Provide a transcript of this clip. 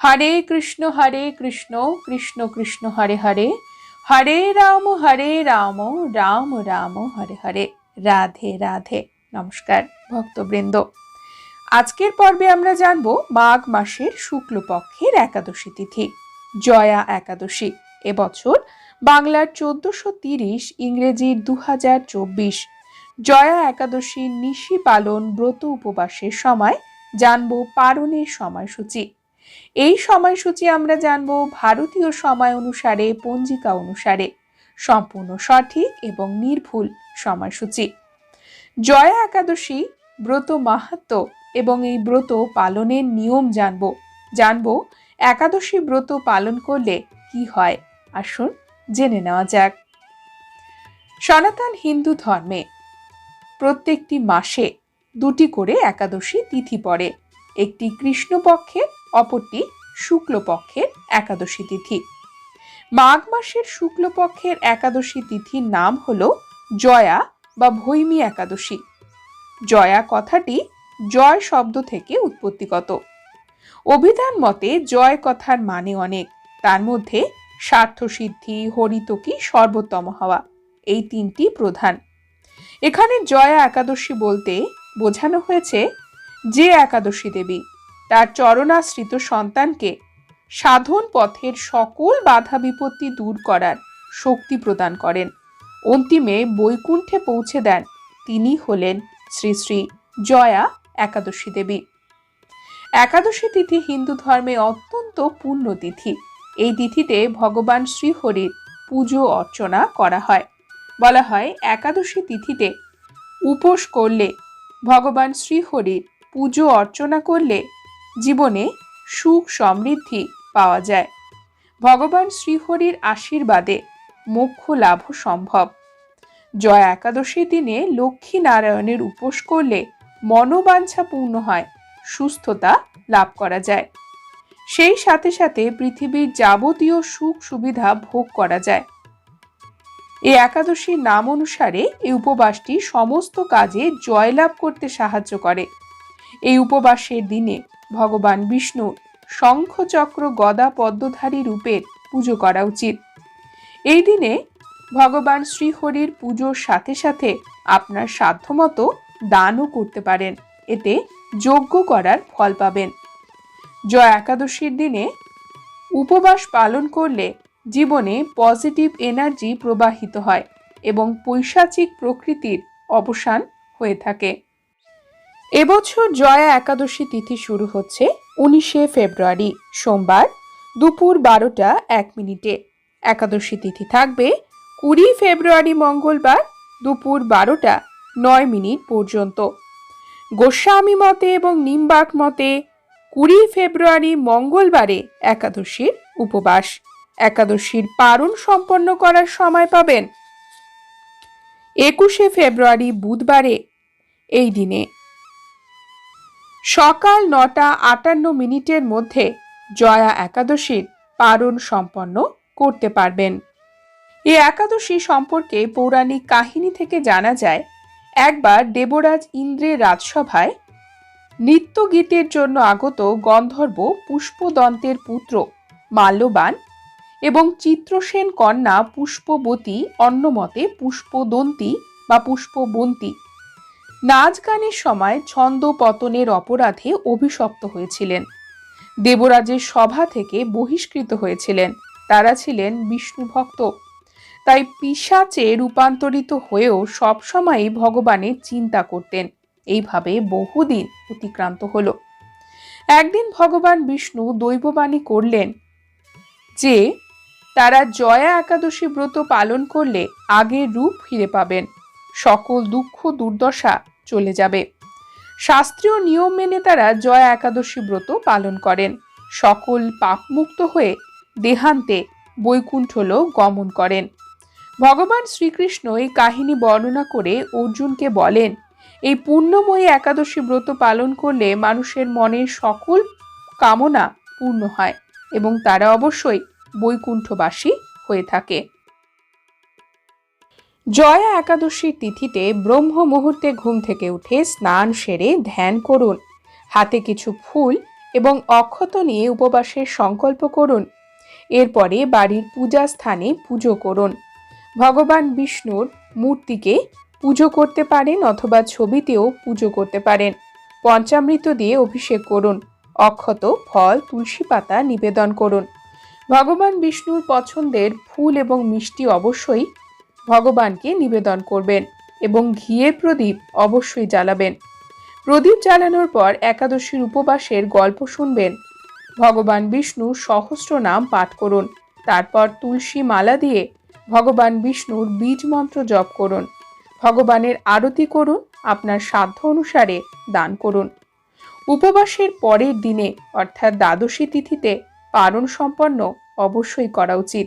হরে কৃষ্ণ হরে কৃষ্ণ কৃষ্ণ কৃষ্ণ, হরে হরে। হরে রাম হরে রাম রাম রাম, হরে হরে। রাধে রাধে। নমস্কার, ভক্তবৃন্দ। আজকের পর্বে আমরা জানব মাঘ মাসের শুক্লপক্ষের একাদশী তিথি, জয়া একাদশী। এবছর বাংলার চোদ্দশো তিরিশ ইংরেজির দু হাজার চব্বিশ। জয়া একাদশীর নিশি পালন ব্রত উপবাসের সময় জানব পারণের সময়সূচি। এই সময়সূচি আমরা জানব ভারতীয় সময় অনুসারে, পঞ্জিকা অনুসারে। সম্পূর্ণ সঠিক এবং নির্ভুল সময়সূচি। জয়া একাদশী, ব্রত মাহাত্ম এবং এই ব্রত পালনের নিয়ম জানব। জানব একাদশী ব্রত পালন করলে কি হয়? আসুন জেনে নেওয়া যাক। সনাতন হিন্দু ধর্মে প্রত্যেকটি মাসে দুটি করে একাদশী তিথি পড়ে। একটি কৃষ্ণপক্ষের, অপরটি শুক্লপক্ষের একাদশী তিথি। মাঘ মাসের শুক্লপক্ষের একাদশী তিথির নাম হল জয়া বা ভৈমী একাদশী। জয়া কথাটি জয় শব্দ থেকে উৎপত্তিগত। অভিধান মতে জয় কথার মানে অনেক, তার মধ্যে স্বার্থসিদ্ধি, হরিতকি সর্বোত্তম হওয়া, এই তিনটি প্রধান। এখানে জয়া একাদশী বলতে বোঝানো হয়েছে যে একাদশী দেবী, তার চরণাশ্রিত সন্তানকে সাধন পথের সকল বাধা বিপত্তি দূর করার শক্তি প্রদান করেন। অন্তিমে বৈকুণ্ঠে পৌঁছে দেন তিনি হলেন শ্রী শ্রী জয়া একাদশী দেবী। একাদশী তিথি হিন্দু ধর্মে অত্যন্ত পূর্ণ তিথি। এই তিথিতে ভগবান শ্রীহরির পুজো অর্চনা করা হয়। বলা হয় একাদশী তিথিতে উপোস করলে ভগবান শ্রীহরির পুজো অর্চনা করলে জীবনে সুখ সমৃদ্ধি পাওয়া যায়। ভগবান শ্রীহরির আশীর্বাদে মোক্ষ লাভ সম্ভব। জয় একাদশীর দিনে লক্ষ্মী নারায়ণের উপোস করলে মনোবাঞ্ছা পূর্ণ হয়, সুস্থতা লাভ করা যায়। সেই সাথে সাথে পৃথিবীর যাবতীয় সুখ সুবিধা ভোগ করা যায়। এই একাদশীর নাম অনুসারে এই উপবাসটি সমস্ত কাজে জয়লাভ করতে সাহায্য করে। এই উপবাসের দিনে ভগবান বিষ্ণুর শঙ্খচক্র গদা পদ্মধারী রূপের পুজো করা উচিত। এই দিনে ভগবান শ্রীহরির পুজোর সাথে সাথে আপনার সাধ্যমতো দানও করতে পারেন। এতে যজ্ঞ করার ফল পাবেন। জয় একাদশীর দিনে উপবাস পালন করলে জীবনে পজিটিভ এনার্জি প্রবাহিত হয় এবং পৈশাচিক প্রকৃতির অবসান হয়ে থাকে। এবছর জয়া একাদশী তিথি শুরু হচ্ছে উনিশে ফেব্রুয়ারি, সোমবার দুপুর বারোটা এক মিনিটে। একাদশী তিথি থাকবে কুড়ি ফেব্রুয়ারি মঙ্গলবার দুপুর বারোটা নয় মিনিট পর্যন্ত। গোস্বামী মতে এবং নিম্বাক মতে কুড়ি ফেব্রুয়ারি মঙ্গলবারে একাদশীর উপবাস। একাদশীর পারণ সম্পন্ন করার সময় পাবেন একুশে ফেব্রুয়ারি বুধবারে, এই দিনে। সকাল নটা আটান্ন মিনিটের মধ্যে জয়া একাদশীর পারণ সম্পন্ন করতে পারবেন। এ একাদশী সম্পর্কে পৌরাণিক কাহিনী থেকে জানা যায়, একবার দেবরাজ ইন্দ্রের রাজসভায় নৃত্য গীতের জন্য আগত গন্ধর্ব পুষ্পদন্তের পুত্র মাল্যবান এবং চিত্রসেন কন্যা পুষ্পবতী অন্যমতে পুষ্পদন্তী বা পুষ্পবন্তী নাচ গানের সময় ছন্দ পতনের অপরাধে অভিশপ্ত হয়েছিলেন। দেবরাজের সভা থেকে বহিষ্কৃত হয়েছিলেন। তারা ছিলেন বিষ্ণু ভক্ত। তাই পিসাচে রূপান্তরিত হয়েও সবসময়ই ভগবানের চিন্তা করতেন। এইভাবে বহুদিন অতিক্রান্ত হল। একদিন ভগবান বিষ্ণু দৈববাণী করলেন যে, তারা জয়া একাদশী ব্রত পালন করলে আগের রূপ ফিরে পাবেন। সকল দুঃখ দুর্দশা চলে যাবে। শাস্ত্রীয় নিয়ম মেনে তারা জয়া একাদশী ব্রত পালন করেন। সকল পাপমুক্ত হয়ে দেহান্তে বৈকুণ্ঠল গমন করেন। ভগবান শ্রীকৃষ্ণ এই কাহিনী বর্ণনা করে অর্জুনকে বলেন, এই পুণ্যময়ী একাদশী ব্রত পালন করলে মানুষের মনের সকল কামনা পূর্ণ হয় এবং তারা অবশ্যই বৈকুণ্ঠবাসী হয়ে থাকে। জয়া একাদশীর তিথিতে ব্রহ্ম মুহূর্তে ঘুম থেকে উঠে স্নান সেরে ধ্যান করুন। হাতে কিছু ফুল এবং অক্ষত নিয়ে উপবাসের সংকল্প করুন। এরপরে বাড়ির পূজা স্থানে পুজো করুন। ভগবান বিষ্ণুর মূর্তিকে পুজো করতে পারেন অথবা ছবিতেও পুজো করতে পারেন। পঞ্চামৃত দিয়ে অভিষেক করুন। অক্ষত, ফল, তুলসী পাতা নিবেদন করুন। ভগবান বিষ্ণুর পছন্দের ফুল এবং মিষ্টি অবশ্যই ভগবানকে নিবেদন করবেন এবং ঘিয়ের প্রদীপ অবশ্যই জ্বালাবেন। প্রদীপ জ্বালানোর পর একাদশীর উপবাসের গল্প শুনবেন। ভগবান বিষ্ণুর সহস্র নাম পাঠ করুন। তারপর তুলসী মালা দিয়ে ভগবান বিষ্ণুর বীজ মন্ত্র জপ করুন। ভগবানের আরতি করুন, আপনার সাধ্য অনুসারে দান করুন। উপবাসের পরের দিনে, অর্থাৎ দ্বাদশী তিথিতে পারণ সম্পন্ন অবশ্যই করা উচিত।